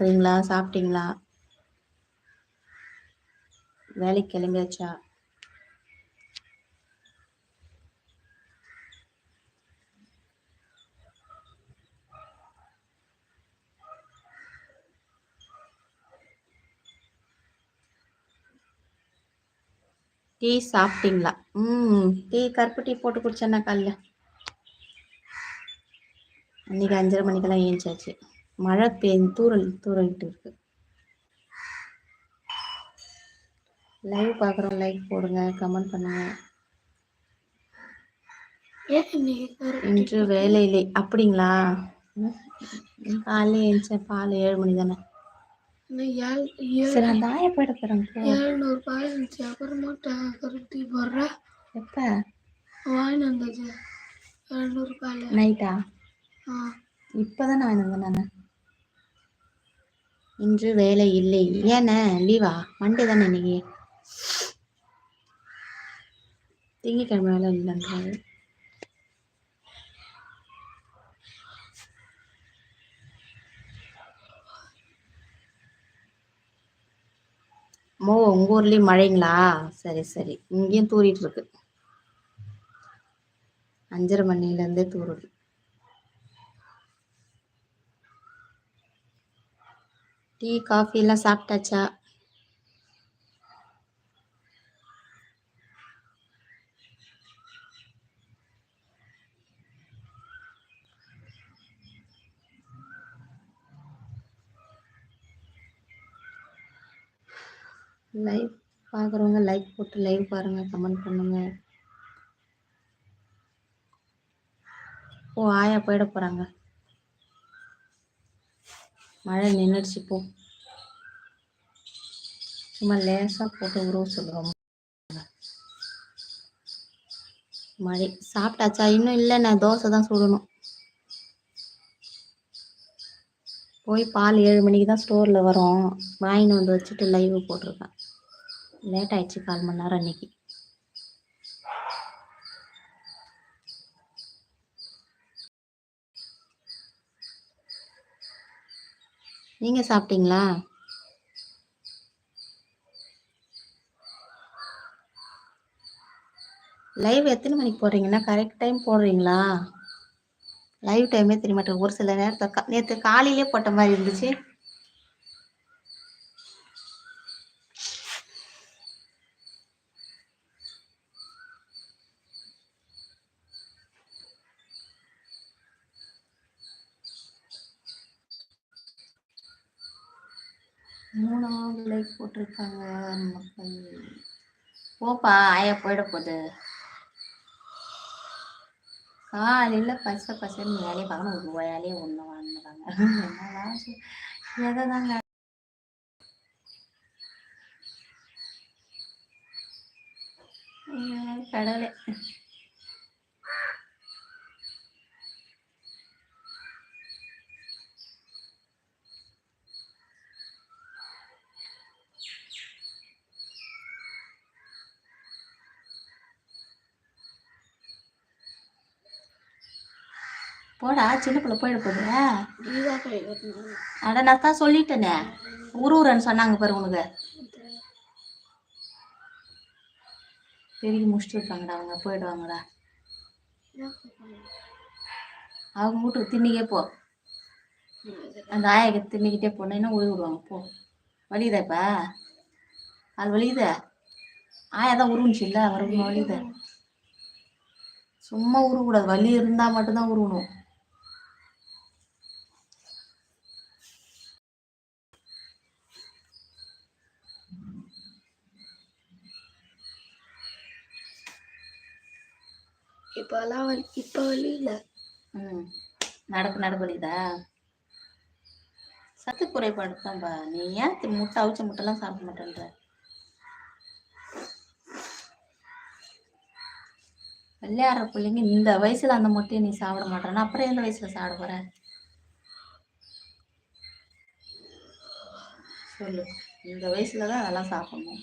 பார்க்குறீங்களா சாப்பிட்டீங்களா? வேலைக்கு கிளம்பியாச்சா? டீ சாப்பிட்டீங்களா? ம் டீ கருப்பு டீ போட்டு குடிச்சேன்னா காலைல அன்றைக்கி அஞ்சரை மணிக்கெல்லாம் ஏஞ்சாச்சு. மழை பெய்ஞ்சு தூரல் தூரல்ட்டு இருக்கு. லைவ் பார்க்குறோம் லைக் போடுங்க கமெண்ட் பண்ணுங்க. இன்று வேலை இல்லை அப்படிங்களா? காலையில் எழுந்தேன் பால் ஏழு மணி தானே? சரி அந்த ஆய போயிட போகிறேன் ஏழ்நூறு ரூபாய். இருந்துச்சு அப்புறமா கருத்தி போடுறேன் எப்போ வாங்கிட்டு வந்தது ஏழ்நூறு ரூபாயில் நைட்டா ஆ இப்போ தான் நான் வந்தேன் நான். இன்று வேலை இல்லை. ஏண்ணே லீவா? மண்டே தானே இன்னைக்கு? திங்கக்கிழமை வேலை. இல்லைன்றாரு மோ உங்கள் ஊர்லேயும் மழைங்களா? சரி சரி. இங்கேயும் தூரிட்டு இருக்கு. அஞ்சரை மணிலேருந்தே தூருது டீ காஃபி எல்லாம் சாப்பிட்டாச்சா? லைவ் பார்க்குறவங்க லைக் போட்டு லைவ் பாருங்கள் கமெண்ட் பண்ணுங்கள் ஓ ஆயா போயிட போகிறாங்க மழை நின்றுடுச்சு போ. சும்மா லேசாக போட்டு உருவ சொல்லுவோம் மழை. சாப்பிட்டாச்சா? இன்னும் இல்லை நான் தோசை தான் சுடணும். போய் பால் ஏழு மணிக்கு தான் ஸ்டோரில் வரும். வாங்கின்னு வந்து வச்சுட்டு லைவ் போட்டிருக்கேன். லேட் ஆயிடுச்சு கால் மணி நேரம் அன்னைக்கு. நீங்கள் சாப்பிட்டீங்களா? லைவ் எத்தனை மணிக்கு போடுறீங்கன்னா? கரெக்ட் டைம் போடுறீங்களா? லைவ் டைமே தெரிய மாட்டேன் ஒரு சில நேரத்தை நேற்று காலையிலே போட்ட மாதிரி இருந்துச்சு. மூணாவது லைக் போட்டிருக்காங்க மக்கள். போப்பா ஆயா போயிட போகுது. காலையில் பச பசன்னு வேலையை பார்க்கணும். ஒரு வேலையை ஒன்று வாங்கினாங்க என்னதான் எதை தாங்க கடவுளே. போடா சின்ன பிள்ளை போயிட போகுது. அட நான் தான் சொல்லிட்டேனே. உருவுறன்னு சொன்னாங்க பாரு உனக்கு. பெருகி முடிச்சுட்டு இருக்காங்கடா அவங்க. போயிடுவாங்கடா. அவங்க வீட்டுக்கு தின்னிக்கே போ. அந்த ஆயக்கு தின்னிக்கிட்டே போனேன்னா உழி விடுவாங்க. போ. வலியுதா இப்ப? அது வலியுத? ஆயா தான் உருவுச்சு இல்லை அவருக்கு வலியுத? சும்மா உருவக்கூடாது. வலி இருந்தால் மட்டும்தான் உருவணும். இப்போல்லாம் வலி இப்போ வலி இல்லை ம். நடக்க நடக்க வலிதா சத்து குறைபாடு தான்பா நீ ஏன் முட்டை அவிச்ச முட்டைலாம் சாப்பிட மாட்டேன்ற? விளையாடுற பிள்ளைங்க இந்த வயசுல அந்த முட்டையை நீ சாப்பிட மாட்டேன்னா அப்புறம் எந்த வயசுல சாப்பிட போற? சொல்லு. இந்த வயசுல தான் அதெல்லாம் சாப்பிடணும்.